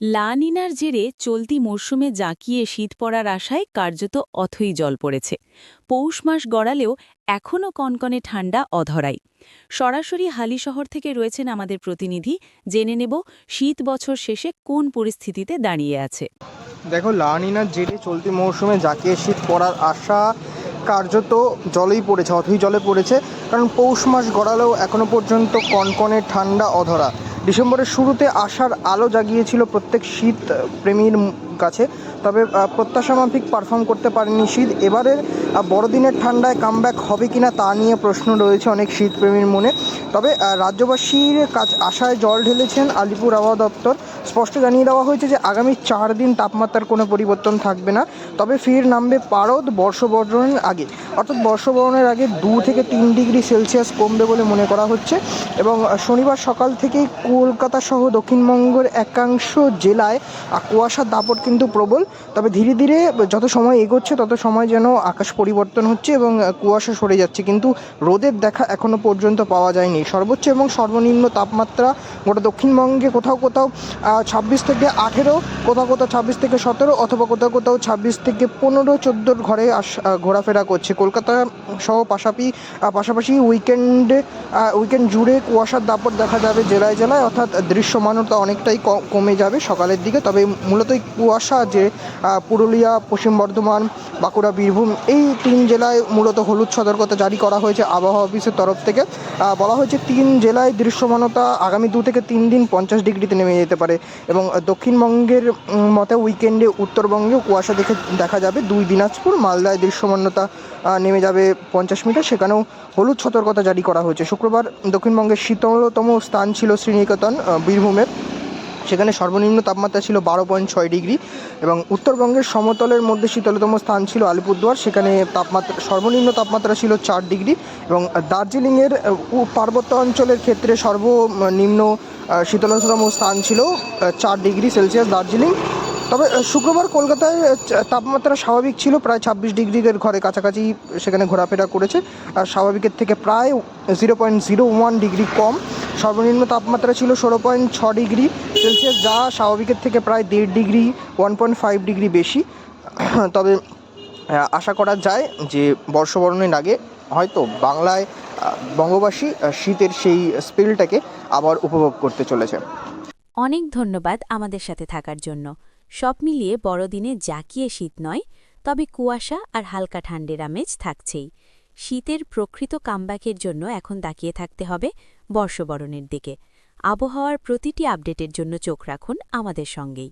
লানিনার জেরে চলতি মরশুমে জাঁকিয়ে শীত পড়ার আশায় কার্যত অথই জল পড়েছে। পৌষ মাস গড়ালেও এখনও কনকনে ঠান্ডা অধরাই। সরাসরি হালিশহর থেকে রয়েছেন আমাদের প্রতিনিধি। জেনে নেব শীত বছর শেষে কোন পরিস্থিতিতে দাঁড়িয়ে আছে। দেখো লানিনার জেরে চলতি মৌসুমে জাঁকিয়ে শীত পড়ার আশা কার্যত জলেই পড়েছে, অথই জলে পড়েছে। কারণ পৌষ মাস গড়ালেও এখনও পর্যন্ত কনকনে ঠান্ডা অধরা। ডিসেম্বরের শুরুতে আশার আলো জাগিয়েছিল প্রত্যেক শীত প্রেমীর কাছে, তবে প্রত্যাশা মাফিক পারফর্ম করতে পারেনি শীত। এবারের বড়দিনের ঠান্ডায় কামব্যাক হবে কি না তা নিয়ে প্রশ্ন রয়েছে অনেক শীতপ্রেমীর মনে। তবে রাজ্যবাসীর কাজ আশায় জল ঢেলেছেন আলিপুর আবহাওয়া দপ্তর। স্পষ্ট জানিয়ে দেওয়া হয়েছে যে আগামী চার দিন তাপমাত্রার কোনো পরিবর্তন থাকবে না, তবে ফির নামবে পারদ বর্ষবরণের আগে। অর্থাৎ বর্ষবরণের আগে দু থেকে তিন ডিগ্রি সেলসিয়াস কমবে বলে মনে করা হচ্ছে এবং শনিবার সকাল থেকেই কলকাতা সহ দক্ষিণবঙ্গের একাংশ জেলায় কুয়াশার দাপট কিন্তু প্রবল। তবে ধীরে ধীরে যত সময় এগোচ্ছে, তত সময় যেন আকাশ পরিবর্তন হচ্ছে এবং কুয়াশা সরে যাচ্ছে। কিন্তু রোদের দেখা এখনও পর্যন্ত পাওয়া যায়নি। সর্বোচ্চ এবং সর্বনিম্ন তাপমাত্রা গোটা দক্ষিণবঙ্গে কোথাও কোথাও ছাব্বিশ থেকে আঠেরো, কোথাও কোথাও ছাব্বিশ থেকে সতেরো অথবা কোথাও কোথাও ছাব্বিশ থেকে পনেরো, চোদ্দোর ঘরে আস ঘোরাফেরা করছে। কলকাতা সহ পাশাপি পাশাপাশি উইকেন্ডে উইকেন্ড জুড়ে কুয়াশার দাপট দেখা যাবে জেলায় জেলায়, অর্থাৎ দৃশ্যমানতা অনেকটাই কমে যাবে সকালের দিকে। তবে মূলত কুয়াশা যে পুরুলিয়া, পশ্চিম বর্ধমান, বাঁকুড়া, বীরভূম, এই তিন জেলায় মূলত হলুদ সতর্কতা জারি করা হয়েছে আবহাওয়া অফিসের তরফ থেকে। বলা হয়েছে তিন জেলায় দৃশ্যমানতা আগামী দু থেকে তিন দিন পঞ্চাশ ডিগ্রিতে নেমে যেতে পারে। এবং দক্ষিণবঙ্গের মতে উইকেন্ডে উত্তরবঙ্গেও কুয়াশা দেখে দেখা যাবে। দুই দিনাজপুর, মালদায় দৃশ্যমান্যতা নেমে যাবে পঞ্চাশ মিটার। সেখানেও হলুদ সতর্কতা জারি করা হয়েছে। শুক্রবার দক্ষিণবঙ্গের শীতলতম স্থান ছিল শ্রীনিকেতন বীরভূমের। সেখানে সর্বনিম্ন তাপমাত্রা ছিল বারো পয়েন্ট ছয় ডিগ্রি এবং উত্তরবঙ্গের সমতলের মধ্যে শীতলতম স্থান ছিল আলিপুরদুয়ার, সেখানে তাপমাত্রা, সর্বনিম্ন তাপমাত্রা ছিল চার ডিগ্রি এবং দার্জিলিংয়ের পার্বত্য অঞ্চলের ক্ষেত্রে সর্বনিম্ন শীতলতম স্থান ছিল চার ডিগ্রি সেলসিয়াস দার্জিলিং। তবে শুক্রবার কলকাতায় তাপমাত্রা স্বাভাবিক ছিল, প্রায় ছাব্বিশ ডিগ্রির ঘরে কাছাকাছি সেখানে ঘোরাফেরা করেছে। আর স্বাভাবিকের থেকে প্রায় zero point zero one degree কম। সর্বনিম্ন তাপমাত্রা ছিল ষোলো পয়েন্ট ছ ডিগ্রি সেলসিয়াস, যা স্বাভাবিকের থেকে প্রায় দেড় degree, one point five degree বেশি। তবে আশা করা যায় যে বর্ষবরণের আগে হয়তো বাংলায় বঙ্গবাসী শীতের সেই স্পেলটাকে আবার উপভোগ করতে চলেছে। অনেক ধন্যবাদ আমাদের সাথে থাকার জন্য। সব মিলিয়ে বড়দিনে জাকিয়ে শীত নয়, তবে কুয়াশা আর হালকা ঠান্ডের আমেজ থাকছেই। শীতের প্রকৃত কামব্যাকের জন্য এখন তাকিয়ে থাকতে হবে বর্ষবরণের দিকে। আবহাওয়ার প্রতিটি আপডেটের জন্য চোখ রাখুন আমাদের সঙ্গেই।